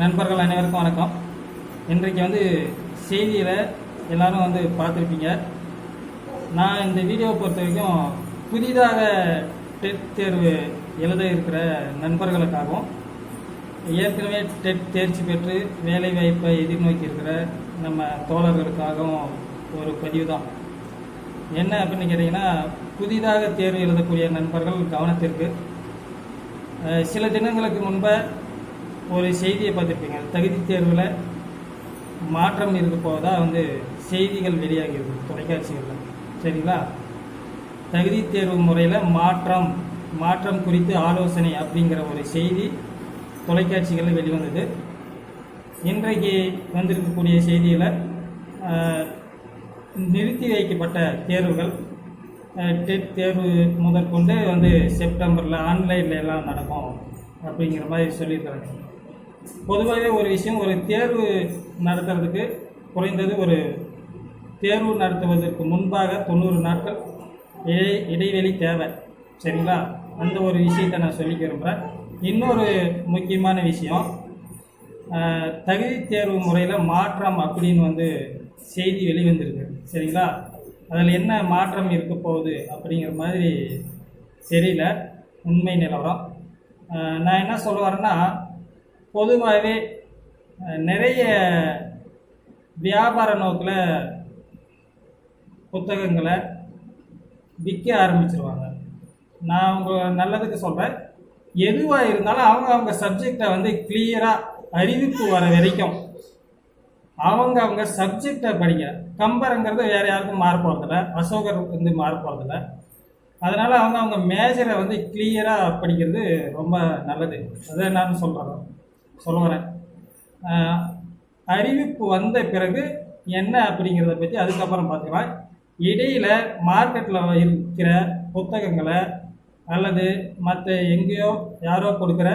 நண்பர்கள் அனைவருக்கும் வணக்கம். இன்றைக்கு வந்து செய்தியில் எல்லாரும் வந்து பார்த்துருப்பீங்க. நான் இந்த வீடியோவை பொறுத்த வரைக்கும் புதிதாக டெட் தேர்வு எழுத இருக்கிற நண்பர்களுக்காகவும் ஏற்கனவே டெட் தேர்ச்சி பெற்று வேலை வாய்ப்பை எதிர்நோக்கி இருக்கிற நம்ம தோழர்களுக்காகவும் ஒரு பதிவு தான் என்ன அப்படின்னு கேட்டிங்கன்னா புதிதாக தேர்வு எழுதக்கூடிய நண்பர்கள் கவனத்திற்கு. சில தினங்களுக்கு முன்பே ஒரு செய்தியை பார்த்துருப்பீங்க. தகுதி தேர்வில் மாற்றம் இருக்க போவதா? வந்து செய்திகள் வெளியாகிறது தொலைக்காட்சிகளில். சரிங்களா? தகுதி தேர்வு முறையில் மாற்றம் மாற்றம் குறித்து ஆலோசனை அப்படிங்கிற ஒரு செய்தி தொலைக்காட்சிகளில் வெளிவந்தது. இன்றைக்கு வந்திருக்கக்கூடிய செய்தியில் நிறுத்தி வைக்கப்பட்ட தேர்வுகள் டெட் தேர்வு முதற்கொண்டு வந்து செப்டம்பரில் ஆன்லைனில் எல்லாம் நடக்கும் அப்படிங்கிற மாதிரி சொல்லியிருக்கிறாங்க பொதுவாகவே ஒரு விஷயம் ஒரு தேர்வு நடத்துறதுக்கு குறைந்தது ஒரு தேர்வு நடத்துவதற்கு முன்பாக தொண்ணூறு நாட்கள் இடை இடைவெளி தேவை. சரிங்களா? அந்த ஒரு விஷயத்தை நான் சொல்லிக்க விரும்புகிறேன் இன்னொரு முக்கியமான விஷயம் தகுதி தேர்வு முறையில் மாற்றம் அப்படின்னு வந்து செய்தி வெளிவந்திருக்கு. சரிங்களா? அதில் என்ன மாற்றம் இருக்க போகுது அப்படிங்கிற மாதிரி தெரியல. உண்மை நிலவரம். நான் என்ன சொல்ல வரேன்னா பொதுவாகவே நிறைய வியாபார நோக்கில் புத்தகங்களை விற்க ஆரம்பிச்சிருவாங்க. நான் அவங்க நல்லதுக்கு சொல்கிறேன் எதுவாக இருந்தாலும் அவங்க அவங்க சப்ஜெக்டை வந்து கிளியராக அறிவிப்பு வர வரைக்கும் அவங்க அவங்க சப்ஜெக்டை படிங்க கம்பருங்கிறது வேறு யாருக்கும் மாற போகிறதில்ல அசோகர் வந்து மாற போகிறதில்ல அதனால் அவங்க அவங்க மேஜரை வந்து கிளியராக படிக்கிறது ரொம்ப நல்லது. அதை நான் சொல்கிறேன் சொல்ல வரேன் அறிவிப்பு வந்த பிறகு என்ன அப்படிங்கிறத பற்றி அதுக்கப்புறம் பார்த்துக்கலாம் இடையில் மார்க்கெட்டில் இருக்கிற புத்தகங்களை அல்லது மற்ற எங்கேயோ யாரோ கொடுக்குற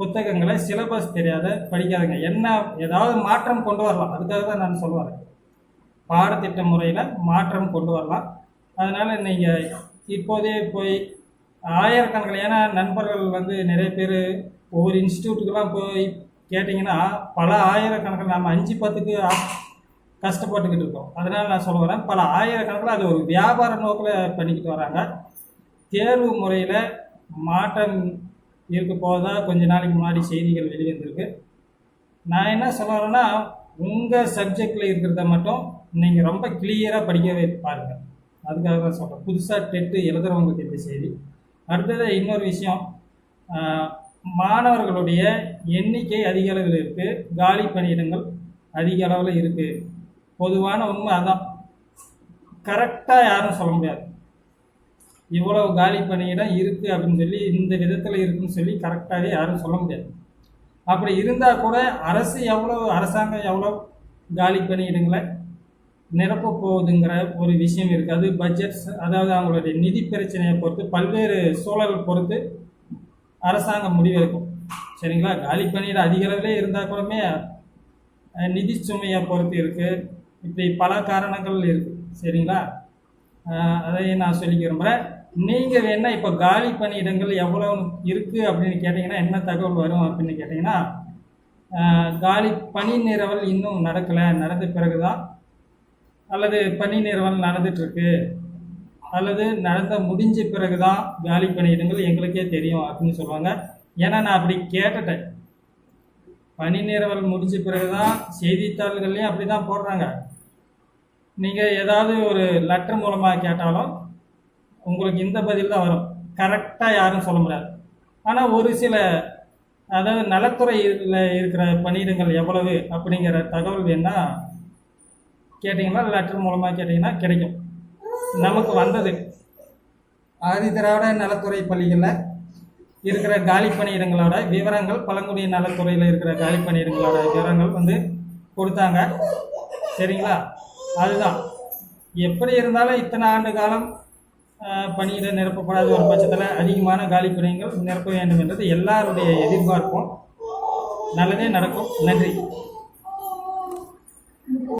புத்தகங்களை சிலபஸ் தெரியாத படிக்காதுங்க. என்ன ஏதாவது மாற்றம் கொண்டு வரலாம். அதுக்காக தான் நான் சொல்லுவேன். பாடத்திட்ட முறையில் மாற்றம் கொண்டு வரலாம். அதனால் நீங்கள் இப்போதே போய் ஆயிரக்கணக்கில் ஏன்னா நண்பர்கள் வந்து நிறைய பேர் ஒவ்வொரு இன்ஸ்டியூட்டுக்கெல்லாம் போய் கேட்டிங்கன்னா பல ஆயிரக்கணக்கில் நம்ம அஞ்சு பத்துக்கு கஷ்டப்பட்டுக்கிட்டு இருக்கோம். அதனால் நான் சொல்ல வரேன் பல ஆயிரக்கணக்கில் அது ஒரு வியாபார நோக்கில் பண்ணிக்கிட்டு வராங்க. தேர்வு முறையில் மாற்றம் இருக்க போதா கொஞ்ச நாளைக்கு முன்னாடி செய்திகள் வெளிவந்திருக்கு. நான் என்ன சொல்ல வரேன்னா உங்கள் சப்ஜெக்டில் இருக்கிறத மட்டும் நீங்கள் ரொம்ப கிளியராக படிக்கவே பாருங்கள் அதுக்காக தான் சொல்கிறேன் புதுசாக டெட்டு எழுதுறவங்களுக்கு இந்த செய்தி. அடுத்தது இன்னொரு விஷயம் மாணவர்களுடைய எண்ணிக்கை அதிக அளவில் இருக்குது காலி பணியிடங்கள் அதிக அளவில் இருக்குது பொதுவான உண்மை அதான். கரெக்டாக யாரும் சொல்ல முடியாது. இவ்வளவு காலி பணியிடம் இருக்குது அப்படின்னு சொல்லி இந்த விதத்தில் இருக்குன்னு சொல்லி கரெக்டாகவே யாரும் சொல்ல முடியாது. அப்படி இருந்தால் கூட அரசு எவ்வளோ அரசாங்கம் எவ்வளோ காலி பணியிடங்களை நிரப்ப போகுதுங்கிற ஒரு விஷயம் இருக்குது அது பட்ஜெட்ஸ் அதாவது அவங்களுடைய நிதி பிரச்சனையை பொறுத்து பல்வேறு சூழல் பொறுத்து அரசாங்கம் முடிவெடுக்கும். சரிங்களா? காலி பணியிடம் அதிக அளவிலே இருந்தால் கூடமே நிதி சுமையை பொறுத்து இருக்குது இப்படி பல காரணங்கள் இருக்குது சரிங்களா? அதையும் நான் சொல்லிக்க விரும்புகிறேன் நீங்கள் வேணால் இப்போ காலி பணியிடங்கள் எவ்வளோ இருக்குது அப்படின்னு கேட்டிங்கன்னா என்ன தகவல் வரும் அப்படின்னு கேட்டிங்கன்னா காலி பணி நிரவல் இன்னும் நடக்கலை. நடந்த பிறகு தான் அல்லது பணி நிறுவனம் நடந்துட்டுருக்கு அல்லது நடந்த முடிஞ்ச பிறகு தான் காலி பணியிடங்கள் எங்களுக்கே தெரியும் அப்படின்னு சொல்லுவாங்க. ஏன்னா நான் அப்படி கேட்டுட்டேன். பணி நிறுவல் முடிஞ்ச பிறகு தான் செய்தித்தாள்கள்லையும் அப்படி தான் போடுறாங்க. நீங்கள் ஏதாவது ஒரு லெட்டர் மூலமாக கேட்டாலும் உங்களுக்கு இந்த பதில் தான் வரும். கரெக்டாக யாரும் சொல்ல முடியாது. ஆனால் ஒரு சில அதாவது நலத்துறையில் இருக்கிற பணியிடங்கள் எவ்வளவு அப்படிங்கிற தகவல் வேணால் கேட்டிங்கன்னா லெட்டர் மூலமாக கேட்டிங்கன்னா கிடைக்கும். நமக்கு வந்தது. ஆதி திராவிட நலத்துறை பள்ளிகளில் இருக்கிற காலி பணியிடங்களோட விவரங்கள் பழங்குடிய நலத்துறையில் இருக்கிற காலி பணியிடங்களோட விவரங்கள் வந்து கொடுத்தாங்க. சரிங்களா? அதுதான். எப்படி இருந்தாலும் இத்தனை ஆண்டு காலம் பணியிட நிரப்பப்படாத ஒரு பட்சத்தில் அதிகமான காலி பணியங்கள் நிரப்ப வேண்டும் என்றது எல்லாருடைய எதிர்பார்ப்பும். நல்லதே நடக்கும். நன்றி.